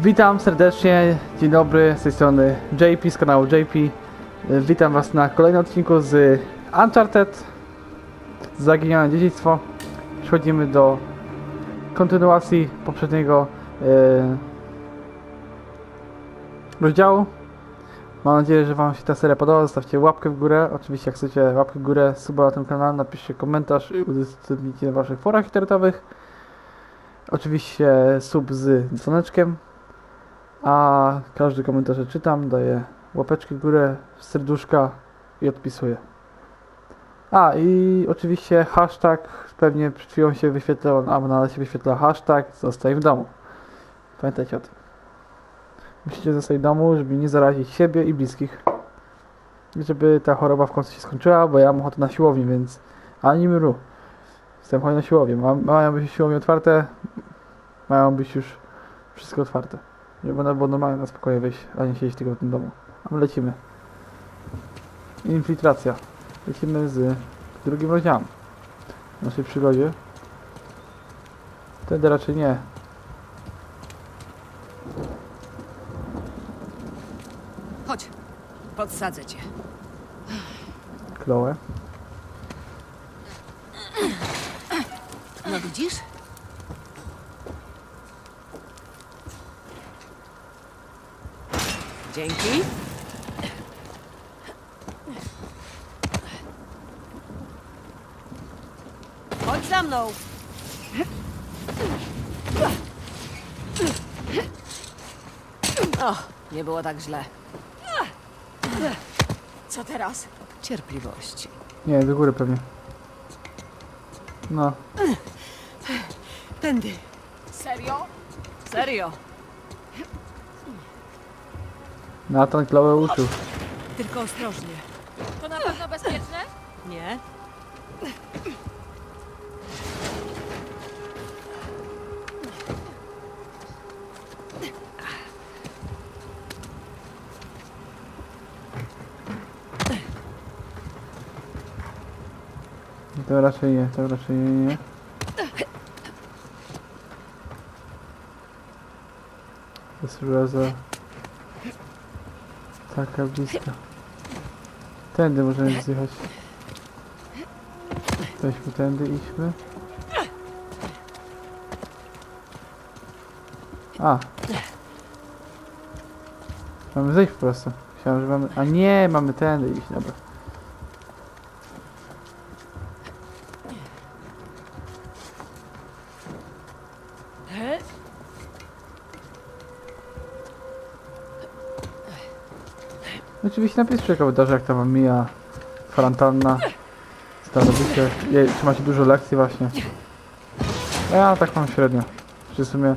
Witam serdecznie, dzień dobry, z tej strony JP z kanału JP. E, Witam Was na kolejnym odcinku z Uncharted Zaginione Dziedzictwo. Przechodzimy do kontynuacji poprzedniego e, rozdziału. Mam nadzieję, że Wam się ta seria podoba. Zostawcie łapkę w górę. Oczywiście, jak chcecie łapkę w górę, suba na tym kanale, napiszcie komentarz i udostępnijcie na Waszych forach internetowych. Oczywiście sub z dzwoneczkiem. A każdy komentarz czytam, daję łapeczkę w górę, serduszka i odpisuję. A i oczywiście hashtag, pewnie przed chwilą się wyświetlał, a na się wyświetla hashtag zostaj w domu. Pamiętajcie o tym. Musicie zostać w domu, żeby nie zarazić siebie i bliskich. Żeby ta choroba w końcu się skończyła, bo ja mam ochotę na siłownię, więc ani mru. Jestem chory na siłownię. Ma, mają być siłownie otwarte, mają być już wszystko otwarte. Nie będę było normalnie na spokoju wyjść, a nie siedzieć tylko w tym domu. A my lecimy. Infiltracja. Lecimy z drugim rozdziałem w naszej przygodzie. Wtedy raczej nie. Chodź, podsadzę cię. Chloe. No widzisz? Dzięki. Chodź za mną. O, nie było tak źle. Co teraz? Cierpliwości. Nie, do góry pewnie. No, Tędy. Serio? Serio. Nathan Chloe uczył. Tylko ostrożnie. To na pewno bezpieczne? Nie? To raczej nie, to raczej nie, jest raza taka bliska. Tędy możemy zjechać. Weźmy tędy, idźmy. A. Mamy zejść po prostu. Myślałem, że mamy... A nie, mamy tędy iść, dobra. Oczywiście napiszcie w komentarzach jak tam wam mija kwarantanna. Co tam robicie? Je- Czy macie dużo lekcji właśnie? A ja tak mam średnio. Czy w sumie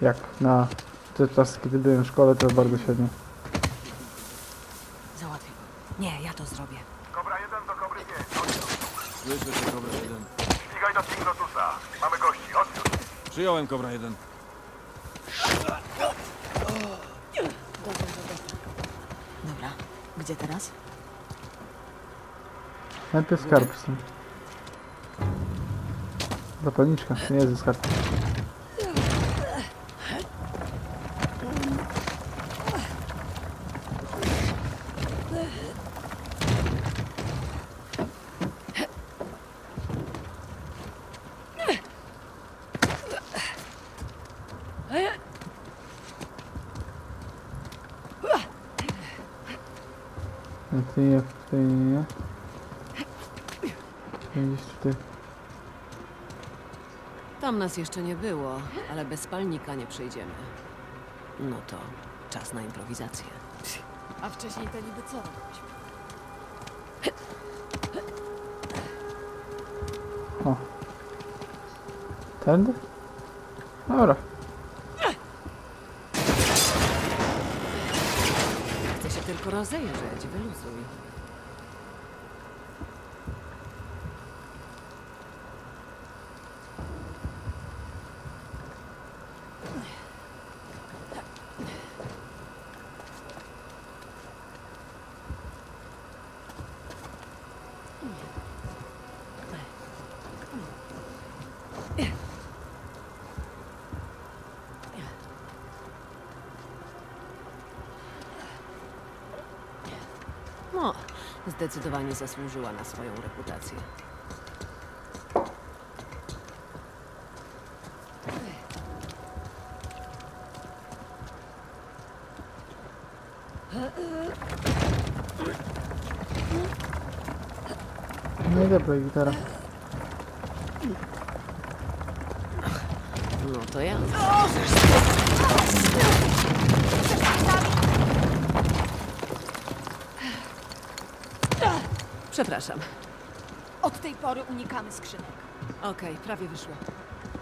jak na te czasy kiedy byłem w szkole to bardzo średnio. Załatwię go. Nie, ja to zrobię. Kobra 1 do Kobry 5. Słyszę cię, Kobra 1. Śmigaj do Signotusa. Mamy gości. Odbiór. Przyjąłem, Kobra 1. Dobra. Gdzie teraz? Najpierw skarb z tym. Zapalniczka, nie jest ze skarb. Tam nas jeszcze nie było, ale bez palnika nie przejdziemy. No to czas na improwizację. A wcześniej to niby co robić? O. Tędy? Dobra. Chcę się tylko rozejrzeć, wyluzuj. No, zdecydowanie zasłużyła na swoją reputację. No i dobra, gitara. No to ja. Przepraszam. Od tej pory unikamy skrzynek. Okej, prawie wyszło.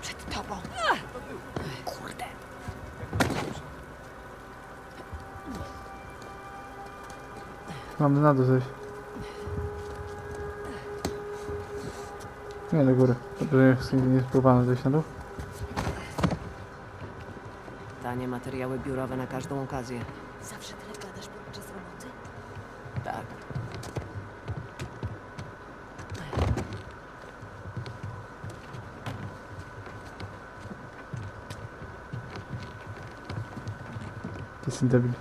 Przed tobą. Kurde. Mamy na dół zejść. Nie, do góry. Dobrze, nie spróbowano zejść na dół. Tanie materiały biurowe na każdą okazję. Zawsze tyle gadasz podczas roboty? Tak. Jestem debil.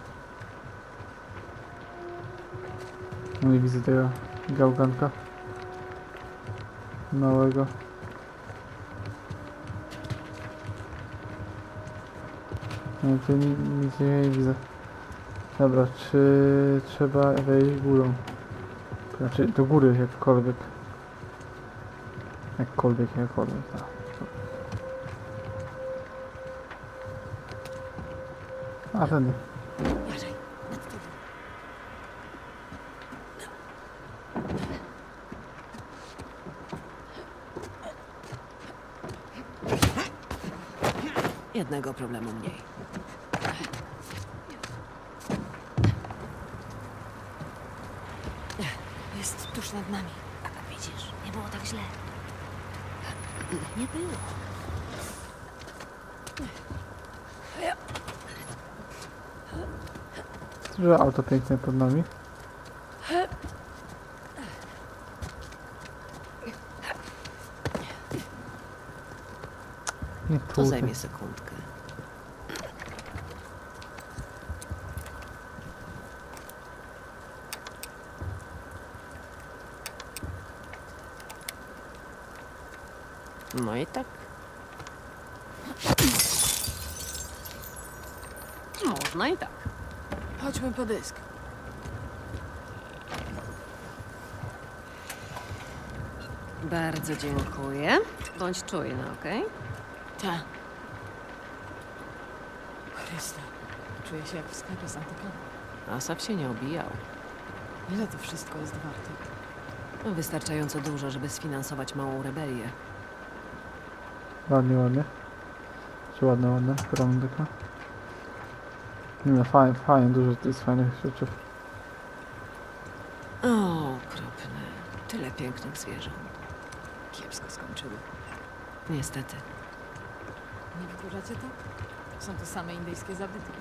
No i widzę tego gałganka. Małego. No tu ni- nic nie widzę. Dobra, czy trzeba wejść górą? Znaczy do góry jakkolwiek. Jakkolwiek, jakkolwiek, tak. A tędy. Jednego problemu mniej. Jest tuż nad nami. A widzisz, nie było tak źle. Nie było. Że auto piękne pod nami. Nie To zajmie sekundkę. No i tak. Można i tak. Chodźmy po dysk. Bardzo dziękuję. Bądź czujna, okej? Ta. Chryste. Czuję się jak w sklepie z antykami. Asap się nie obijał. Ile to wszystko jest warte? Wystarczająco dużo, żeby sfinansować małą rebelię. Ładnie, ładnie. Czy ładne, ładne. Porządek. Nie no, fajnie, fajnie, dużo jest fajnych rzeczy. O, okropne. Tyle pięknych zwierząt. Kiepsko skończyły. Niestety. Nie wkurzacie to? Są to same indyjskie zabytki.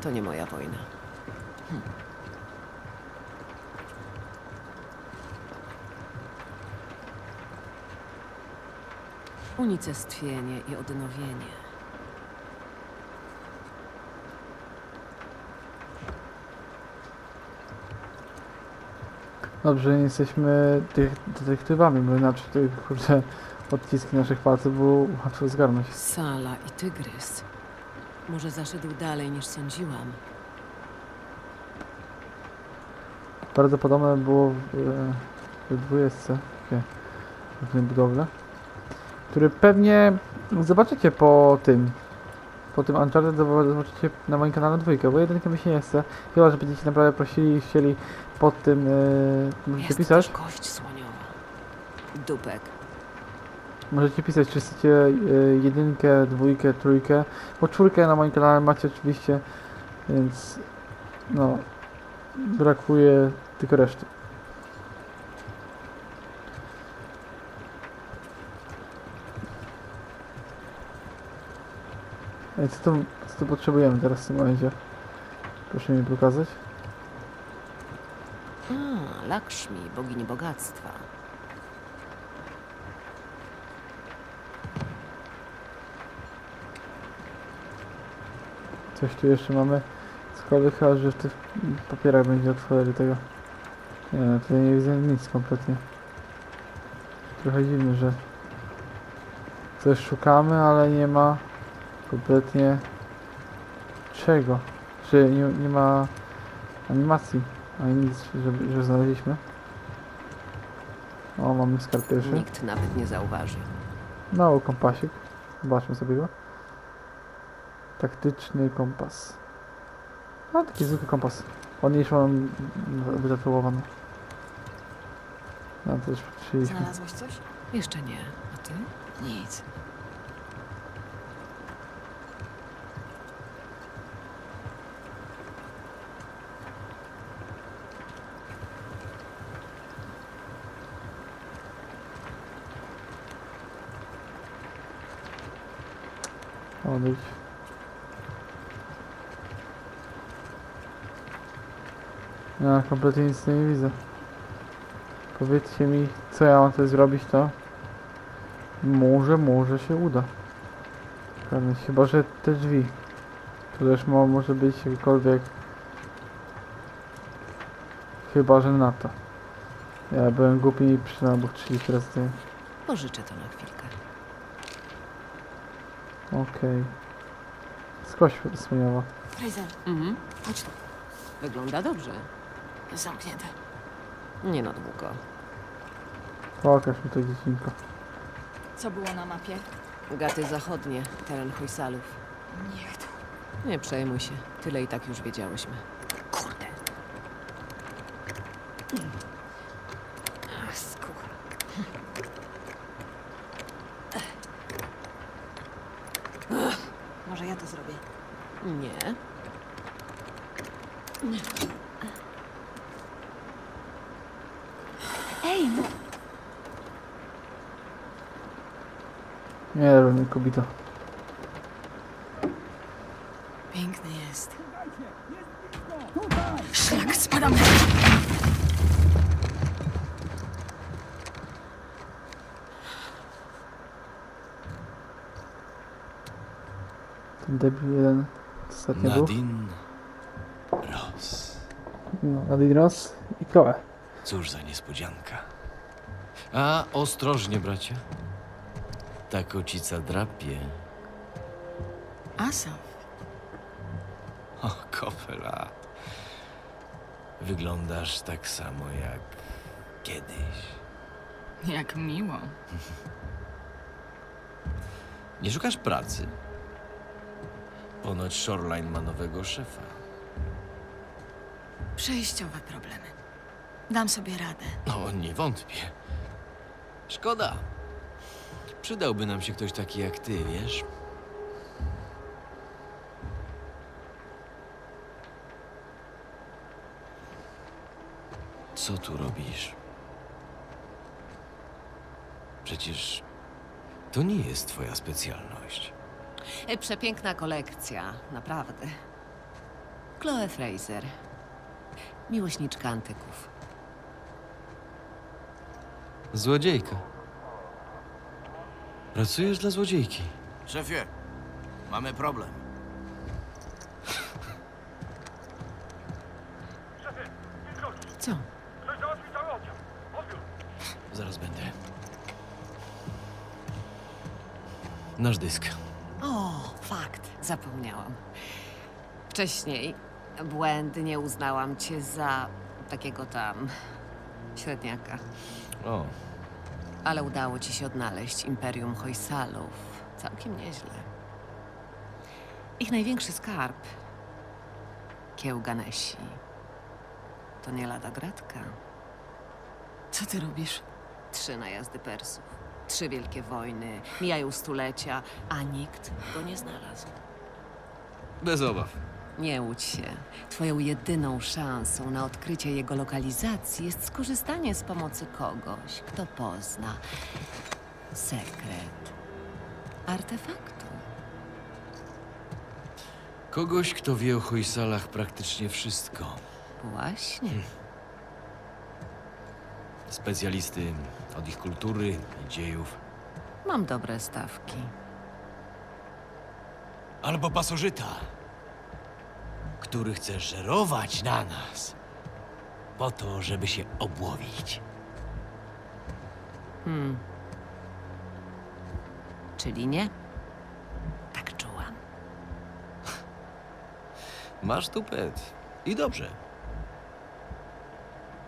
To nie moja wojna. Unicestwienie i odnowienie. Dobrze, nie jesteśmy tych detektywami, bo inaczej tutaj, kurde, odciski naszych palców było łatwo zgarnąć. Sala i tygrys. Może zaszedł dalej niż sądziłam. Bardzo podobne było w, e, w dwójce, takie różne budowle, które pewnie zobaczycie po tym, po tym Uncharted zob- zobaczycie na moim kanale dwójkę, bo jedynkę mi się nie chce, chyba, że będziecie naprawdę prosili i chcieli pod tym, e, możecie Jest pisać, kość słoniowa. Dupek. Możecie pisać, czy chcecie e, jedynkę, dwójkę, trójkę, bo czwórkę na moim kanale macie oczywiście, więc no, brakuje tylko reszty. Ej, co tu, co tu potrzebujemy teraz w tym momencie? Proszę mi pokazać. A, Lakshmi, bogini bogactwa. Coś tu jeszcze mamy. Cokolwiek chyba, że w tych papierach będzie otworzyli tego. Nie, no tutaj nie widzę nic kompletnie. Trochę dziwne, że coś szukamy, ale nie ma kompletnie czego. Czy nie, nie ma animacji, ani nic, że, że znaleźliśmy. O, mamy skarb pierwszy. Nikt nawet nie zauważy. Mały kompasik. Zobaczmy sobie go. Taktyczny kompas. A, taki zwykły kompas. Ładniejszy on wytatuowany. No to już przyjęliśmy. Znalazłeś coś? Jeszcze nie. A ty? Nic. Odejdź. Ja kompletnie nic nie widzę. Powiedzcie mi, co ja mam tutaj zrobić, to może, może się uda. Pewnie, Chyba, że te drzwi. Tu też mo może być jakikolwiek... Chyba, że na to. Ja byłem głupi i przynajmniej było 30 razy tutaj. Pożyczę to na chwilkę. Okej. Skoś wspaniała. Fraser, Mhm. chodź tu. Wygląda dobrze. Jest zamknięte. Nie na długo. Pokaż mi to dziecinko. Co było na mapie? Gaty zachodnie, teren Hojsalów. Niech to. Nie przejmuj się. Tyle i tak już wiedziałyśmy. Kurde. Ach, skucha. Może ja to zrobię. Nie. Ej, no. Nie, Romy, kobito. Piękny jest. Szlak, spadamy. Ten debil jeden ostatnio był. Nadine Ross. No, Adidas i Chloe. Cóż za niespodzianka. A, ostrożnie, bracie. Ta kocica drapie. Asa. O, kopela. Wyglądasz tak samo jak kiedyś. Jak miło. Nie szukasz pracy? Ponoć Shoreline ma nowego szefa. Przejściowe problemy. Dam sobie radę. No, nie wątpię. Szkoda. Przydałby nam się ktoś taki jak ty, wiesz? Co tu robisz? Przecież to nie jest twoja specjalność. E, Przepiękna kolekcja, naprawdę. Chloe Fraser. Miłośniczka antyków. Złodziejka. Pracujesz dla złodziejki. Szefie, mamy problem. Co? Zaraz będę. Nasz dysk. O, fakt, zapomniałam. Wcześniej błędnie uznałam cię za takiego tam średniaka. O, Ale udało ci się odnaleźć Imperium Hojsalów. Całkiem nieźle. Ich największy skarb, kieł Ganesi, to nie lada gratka. Co ty robisz? Trzy najazdy Persów, trzy wielkie wojny, mijają stulecia, a nikt go nie znalazł. bez obaw. Nie łudź się. Twoją jedyną szansą na odkrycie jego lokalizacji jest skorzystanie z pomocy kogoś, kto pozna sekret artefaktu. Kogoś, kto wie o Hojsalach praktycznie wszystko. Właśnie. Specjalisty od ich kultury i dziejów. Mam dobre stawki. Albo pasożyta, który chce żerować na nas. po to, żeby się obłowić. Hmm. Czyli nie? Tak czułam. Masz tupet. I dobrze.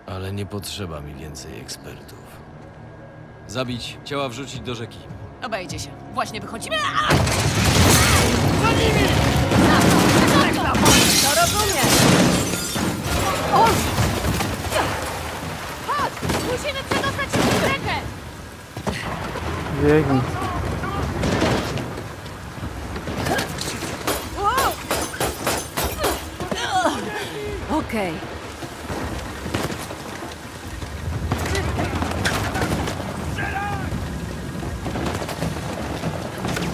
Ale nie potrzeba mi więcej ekspertów. Zabić, ciała wrzucić do rzeki. Obejdzie się. Właśnie wychodzimy. To rozumiem. Musimy przedostać się przez rzekę! Biegnij. Okej.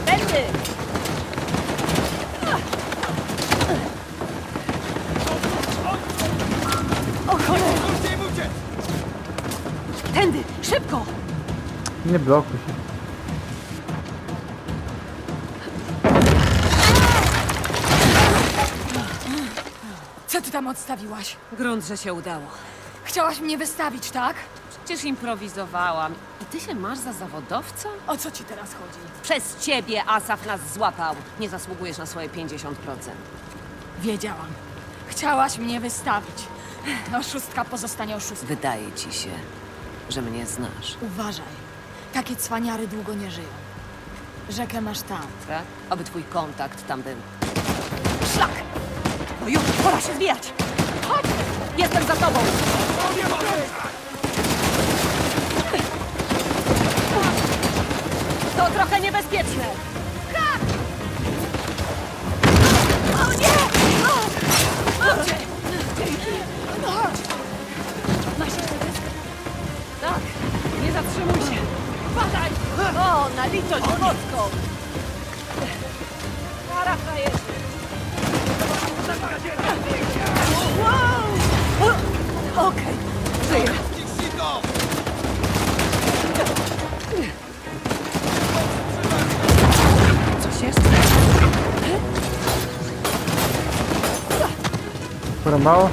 Tędy! O cholera! Tędy! Szybko! Nie blokuj się. Co ty tam odstawiłaś? Grunt, że się udało. Chciałaś mnie wystawić, tak? Przecież improwizowałam. I ty się masz za zawodowca? O co ci teraz chodzi? Przez ciebie Asaf nas złapał. Nie zasługujesz na swoje 50%. Wiedziałam. Chciałaś mnie wystawić. Oszustka pozostanie oszustką. Wydaje ci się, że mnie znasz, Uważaj. Takie cwaniary długo nie żyją. Rzekę masz tam. tak? Aby twój kontakt tam był. Szlak! No już, pora się zwijać! Chodź! Jestem za tobą! To trochę niebezpieczne! O nie! O! Chodźcie! Zatrzymuj się! Badaj! O, na litość boską! Para frajerzy! Wow! Okej, żyję. Coś jest? Porąbało?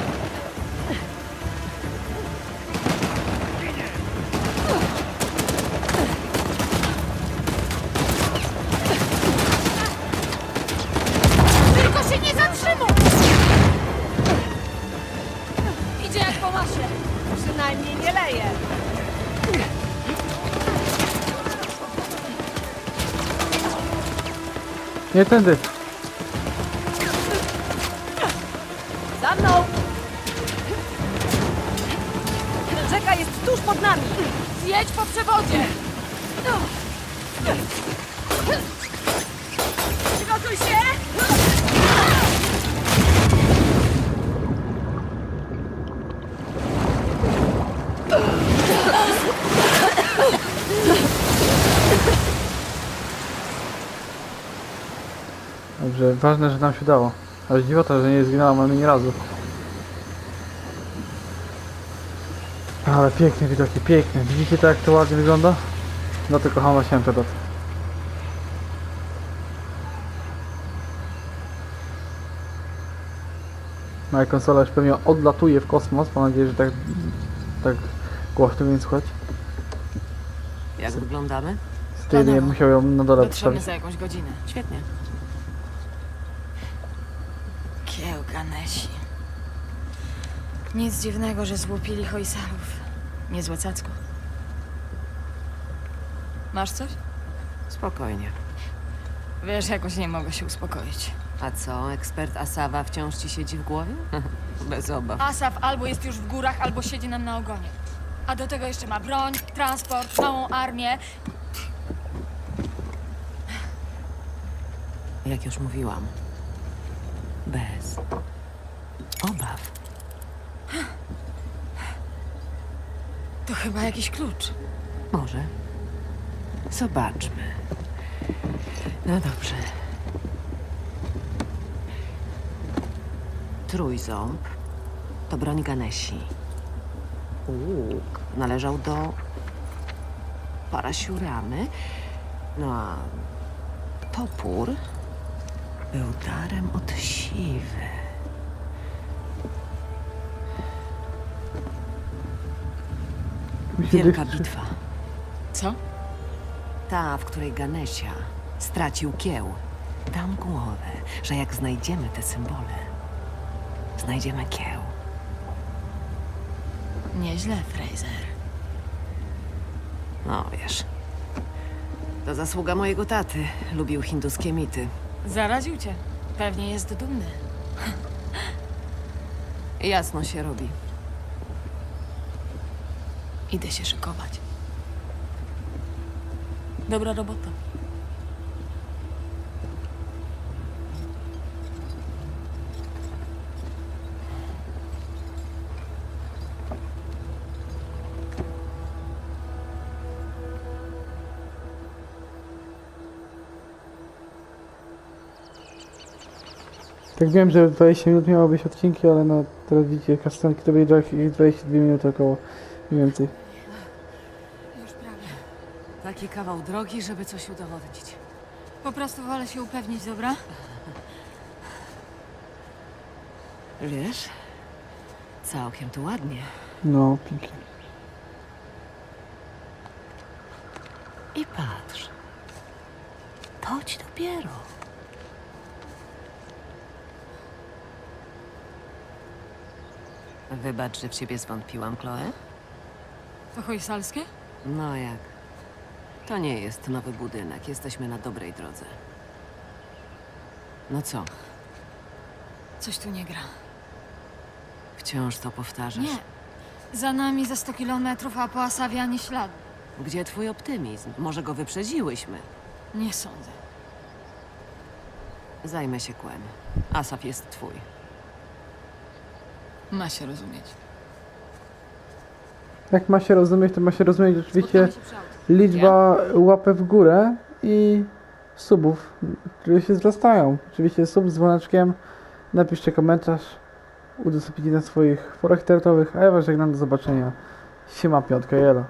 Nie tędy. Za mną! Rzeka jest tuż pod nami! Zjedź po przewodzie! Przygotuj się! Dobrze, ważne, że nam się udało. Ale dziwota, że nie zginęłam ani razu. Ale piękne widoki, piękne. Widzicie to jak to ładnie wygląda? No to kocham właśnie Empedot. Moja konsola już pewnie odlatuje w kosmos. Mam nadzieję, że tak, tak głośno nie słuchać. Jak wyglądamy? Z tej nie musiał ją na dole Dotrzemy za jakąś godzinę. Świetnie. Kiełka Nesi. Nic dziwnego, że złupili hojsalów. Niezłe cacko. Masz coś? Spokojnie. Wiesz, jakoś nie mogę się uspokoić. A co, ekspert Asawa wciąż ci siedzi w głowie? Bez obaw. Asaf albo jest już w górach, albo siedzi nam na ogonie. A do tego jeszcze ma broń, transport, małą armię. Jak już mówiłam. Bez obaw. To chyba jakiś klucz. Może. Zobaczmy. No dobrze. Trójząb to broń Ganesi. Łuk należał do parasiuramy. No a topór był darem od siwy. Wielka bitwa. Co? Ta, w której Ganesia stracił kieł. Dam głowę, że jak znajdziemy te symbole, znajdziemy kieł. Nieźle, Fraser. No wiesz. To zasługa mojego taty. Lubił hinduskie mity. Zaraził cię. Pewnie jest dumny. Jasno się robi. Idę się szykować. Dobra robota. Tak wiem, że 20 minut miało być odcinki, ale no teraz widzicie kastanki to będzie jakieś 22 minuty około. Mniej więcej. Już prawie. Taki kawał drogi, żeby coś udowodnić. Po prostu wolę się upewnić, dobra? Wiesz? Całkiem tu ładnie. No, pięknie. I patrz. To ci dopiero. Wybacz, że w ciebie zwątpiłam, Chloe. To hojsalskie? No jak? To nie jest nowy budynek. Jesteśmy na dobrej drodze. No co? Coś tu nie gra. Wciąż to powtarzasz? Nie. Za nami za 100 kilometrów, a po Asawie ani śladu. Gdzie twój optymizm? Może go wyprzedziłyśmy? Nie sądzę. Zajmę się kłem. Asaf jest twój. Ma się rozumieć. Jak ma się rozumieć, to ma się rozumieć oczywiście Spotkamy się przy aucie. liczba łapek w górę i subów, które się wzrastają. Oczywiście sub z dzwoneczkiem, napiszcie komentarz, udostępnijcie na swoich forach internetowych, a ja was żegnam do zobaczenia. Siema, piątka, jelo.